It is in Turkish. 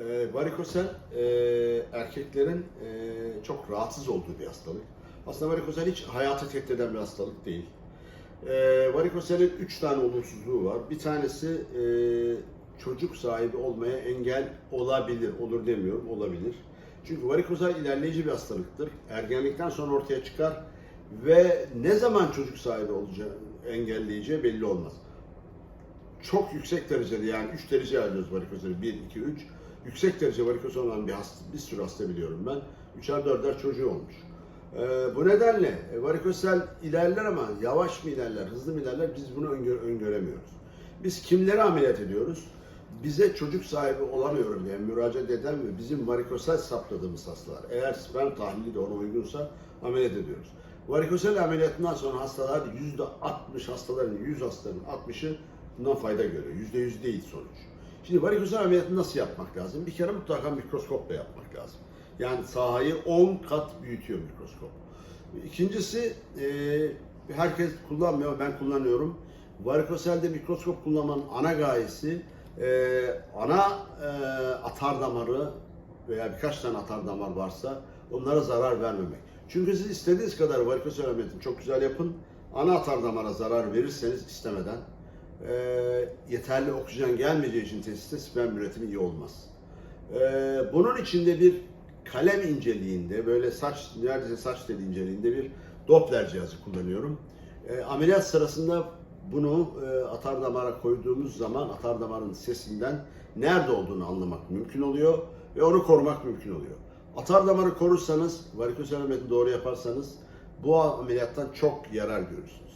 Ee, varikosel e, erkeklerin e, çok rahatsız olduğu bir hastalık. Aslında varikosel hiç hayatı tehdit eden bir hastalık değil. Ee, varikoselin üç tane olumsuzluğu var. Bir tanesi e, çocuk sahibi olmaya engel olabilir. Olur demiyorum, olabilir. Çünkü varikosel ilerleyici bir hastalıktır. Ergenlikten sonra ortaya çıkar ve ne zaman çocuk sahibi olacağı engelleyeceği belli olmaz çok yüksek derecede yani 3 derece ayırıyoruz varikoseli 1, 2, 3. Yüksek derece varikoz olan bir hasta, bir sürü hasta biliyorum ben. Üçer dörder çocuğu olmuş. Ee, bu nedenle e, varikosel ilerler ama yavaş mı ilerler, hızlı mı ilerler biz bunu öngö- öngöremiyoruz. Biz kimleri ameliyat ediyoruz? Bize çocuk sahibi olamıyorum diye müracaat eden ve bizim varikosel saptadığımız hastalar. Eğer sperm tahlili de ona uygunsa ameliyat ediyoruz. Varikosel ameliyatından sonra hastalar %60 hastaların, 100 hastaların 60'ı bundan fayda görüyor. %100 değil sonuç. Şimdi varikosel ameliyatını nasıl yapmak lazım? Bir kere mutlaka mikroskopla yapmak lazım. Yani sahayı 10 kat büyütüyor mikroskop. İkincisi e, herkes kullanmıyor, ben kullanıyorum. Varikoselde mikroskop kullanmanın ana gayesi e, ana e, atar damarı veya birkaç tane atar damar varsa onlara zarar vermemek. Çünkü siz istediğiniz kadar varikosel ameliyatını çok güzel yapın. Ana atar damara zarar verirseniz istemeden e, yeterli oksijen gelmeyeceği için tesiste sperm üretimi iyi olmaz. E, bunun içinde bir kalem inceliğinde böyle saç neredeyse saç teli inceliğinde bir Doppler cihazı kullanıyorum. E, ameliyat sırasında bunu e, atar damara koyduğumuz zaman atar damarın sesinden nerede olduğunu anlamak mümkün oluyor ve onu korumak mümkün oluyor. Atar damarı korursanız, varikosel ameliyatını doğru yaparsanız bu ameliyattan çok yarar görürsünüz.